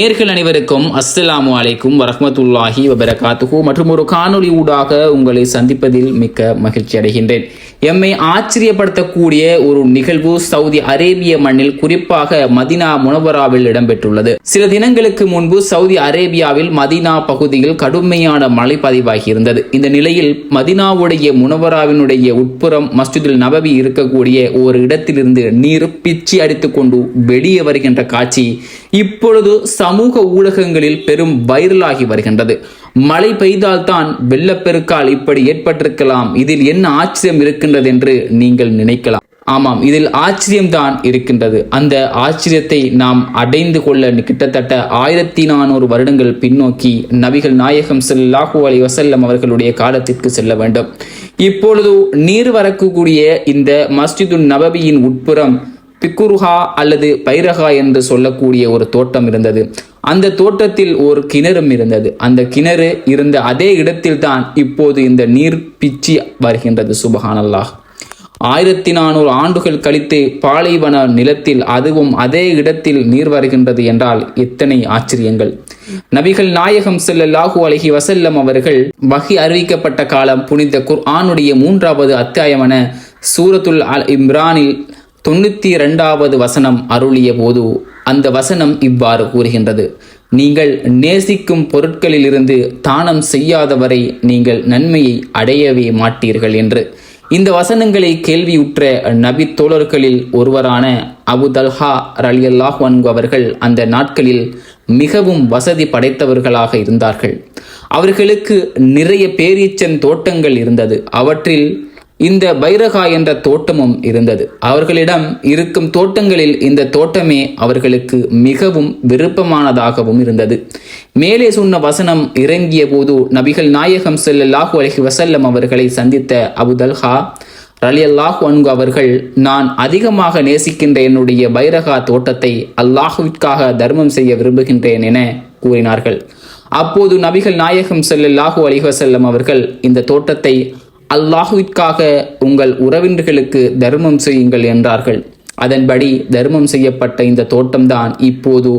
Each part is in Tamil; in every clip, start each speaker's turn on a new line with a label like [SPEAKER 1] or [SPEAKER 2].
[SPEAKER 1] நேர்கள் அனைவருக்கும் அஸ்ஸலாமு அலைக்கும் வரஹ்மத்துல்லாஹி வபரகாத்துஹு. மற்றும் ஒரு காணொலி ஊடாக உங்களை சந்திப்பதில் மிக்க மகிழ்ச்சி அடைகின்றேன். எம்மை ஆச்சரியப்படுத்தக்கூடிய ஒரு நிகழ்வு சவுதி அரேபிய மண்ணில் குறிப்பாக மதினா முனவராவில் இடம்பெற்றுள்ளது. சில தினங்களுக்கு முன்பு சவுதி அரேபியாவில் மதினா பகுதியில் கடுமையான மழை பதிவாகியிருந்தது. இந்த நிலையில் மதினாவுடைய முனவராவினுடைய உட்புறம் மஸ்ஜிதுல் நபவி இருக்கக்கூடிய ஒரு இடத்திலிருந்து நீர் பிச்சி அடித்துக்கொண்டு வெளியே வருகின்ற காட்சி இப்பொழுது சமூக ஊடகங்களில் பெரும் வைரலாகி வருகின்றது. மழை பெய்தால்தான் வெள்ளப்பெருக்கால் இப்படி ஏற்பட்டிருக்கலாம். இதில் என்ன ஆச்சரியம் இருக்கின்றது என்று நீங்கள் நினைக்கலாம். ஆமாம் இதில் ஆச்சரியம்தான் இருக்கின்றது. அந்த ஆச்சரியத்தை நாம் அடைந்து கொள்ள கிட்டத்தட்ட ஆயிரத்தி நானூறு வருடங்கள் பின்னோக்கி நபிகள் நாயகம் செல்லாஹூ அலி வசல்லம் அவர்களுடைய காலத்திற்கு செல்ல வேண்டும். இப்பொழுது நீர் வரக்கூடிய இந்த மஸ்ஜிதுன் நபவியின் உட்புறம் பிக்குருஹா அல்லது பைரஹா என்று சொல்லக்கூடிய ஒரு தோட்டம் இருந்தது. அந்த தோட்டத்தில் ஒரு கிணறும் இருந்தது. அந்த கிணறு இருந்த அதே இடத்தில்தான் இப்போது இந்த நீர் பிச்சி வருகின்றது சுபஹானல்லாஹ். ஆயிரத்தி நானூறு ஆண்டுகள் கழித்து பாலைவன நிலத்தில் அதுவும் அதே இடத்தில் நீர் வருகின்றது என்றால் எத்தனை ஆச்சரியங்கள். நபிகள் நாயகம் செல்ல லாகு அழகி வசல்லம் அவர்கள் வகி அறிவிக்கப்பட்ட காலம் புனித குர்ஆனுடைய மூன்றாவது அத்தியாயமான சூரத்துல் அல் இம்ரானில் தொண்ணூத்தி இரண்டாவது வசனம் அருளிய போது அந்த வசனம் இவ்வாறு கூறுகின்றது. நீங்கள் நேசிக்கும் பொருட்களிலிருந்து தானம் செய்யாதவரை நீங்கள் நன்மையை அடையவே மாட்டீர்கள் என்று. இந்த வசனங்களை கேள்வியுற்ற நபி தோழர்களில் ஒருவரான அபு தல்ஹா ரலியல்லாஹ் வன்கு அவர்கள் அந்த நாட்களில் மிகவும் வசதி படைத்தவர்களாக இருந்தார்கள். அவர்களுக்கு நிறைய பேரீச்சன் தோட்டங்கள் இருந்தது. அவற்றில் இந்த பைரகா என்ற தோட்டமும் இருந்தது. அவர்களிடம் இருக்கும் தோட்டங்களில் இந்த தோட்டமே அவர்களுக்கு மிகவும் விருப்பமானதாகவும் இருந்தது. மேலே சொன்ன வசனம் இறங்கிய போது நபிகள் நாயகம் செல்லல்லாஹு அலஹி வசல்லம் அவர்களை சந்தித்த அபுதல்ஹா ரலி அல்லாஹு அன்கு அவர்கள் நான் அதிகமாக நேசிக்கின்ற என்னுடைய பைரகா தோட்டத்தை அல்லாஹுவிற்காக தர்மம் செய்ய விரும்புகின்றேன் என கூறினார்கள். அப்போது நபிகள் நாயகம் செல்லல்லாஹு அலிஹசல்லம் அவர்கள் இந்த தோட்டத்தை அல்லாஹுவிற்காக உங்கள் உறவினர்களுக்கு தர்மம் செய்யுங்கள் என்றார்கள். அதன்படி தர்மம் செய்யப்பட்ட இந்த தோட்டம்தான் இப்போது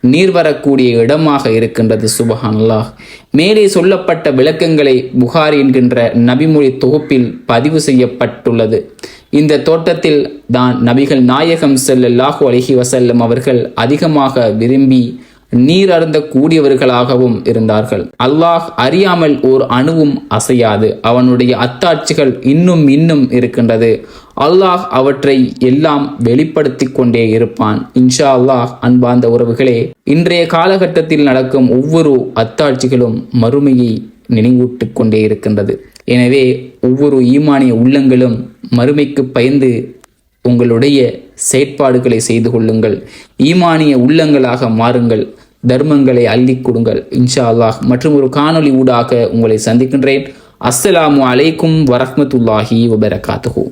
[SPEAKER 1] நீர் வரக்கூடிய இடமாக இருக்கின்றது. சுபஹானல்லாஹ். மேலே சொல்லப்பட்ட விளக்கங்களை புகார் என்கின்ற நபிமொழி தொகுப்பில் பதிவு செய்யப்பட்டுள்ளது. இந்த தோட்டத்தில் தான் நபிகள் நாயகம் ஸல்லல்லாஹு அலஹி வசல்லம் அவர்கள் அதிகமாக விரும்பி நீர் அருந்த கூடியவர்களாகவும் இருந்தார்கள். அல்லாஹ் அறியாமல் ஓர் அணுவும் அசையாது. அவனுடைய அத்தாட்சிகள் இன்னும் இன்னும் இருக்கின்றது. அல்லாஹ் அவற்றை எல்லாம் வெளிப்படுத்தி கொண்டே இருப்பான். இன்ஷா அல்லாஹ் அன்பார்ந்த உறவுகளே இன்றைய காலகட்டத்தில் நடக்கும் ஒவ்வொரு அத்தாட்சிகளும் மறுமையை நினைவூட்டிக் கொண்டே இருக்கின்றது. எனவே ஒவ்வொரு ஈமானிய உள்ளங்களும் மறுமைக்கு பயந்து உங்களுடைய செயற்பாடுகளை செய்து கொள்ளுங்கள். ஈமானிய உள்ளங்களாக மாறுங்கள். தர்மங்களை அள்ளிக் கொடுங்கள். இன்ஷா அல்லாஹ். மற்றும் ஒரு காணொளி ஊடாக உங்களை சந்திக்கின்றேன். அஸ்ஸலாமு அலைக்கும் வரஹமத்துல்லாஹி வபரகாத்துஹூ.